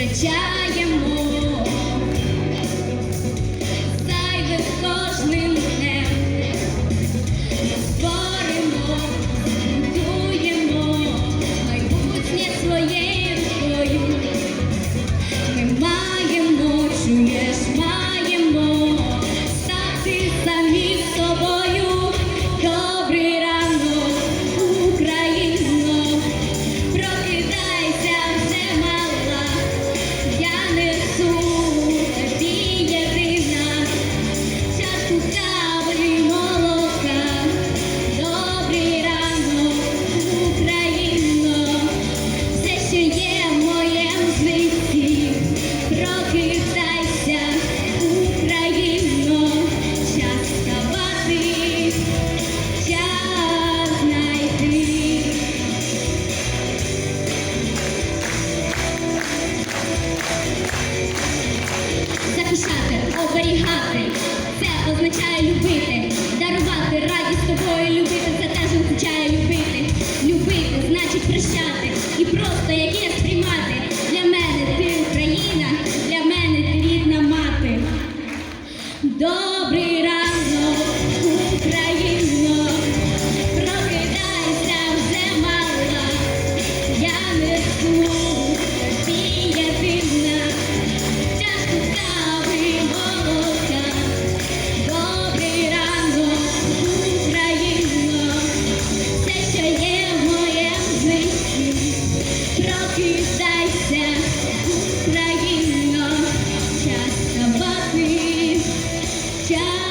the giant. оберігати. Це означає любити, дарувати радість тобою любити. Це теж означає любити. Любити значить прощати. І просто яке сприймати. Для мене ти Україна, для мене ти рідна мати. Добрий ранок, Україна. Повертайся, країно, час собаки, час.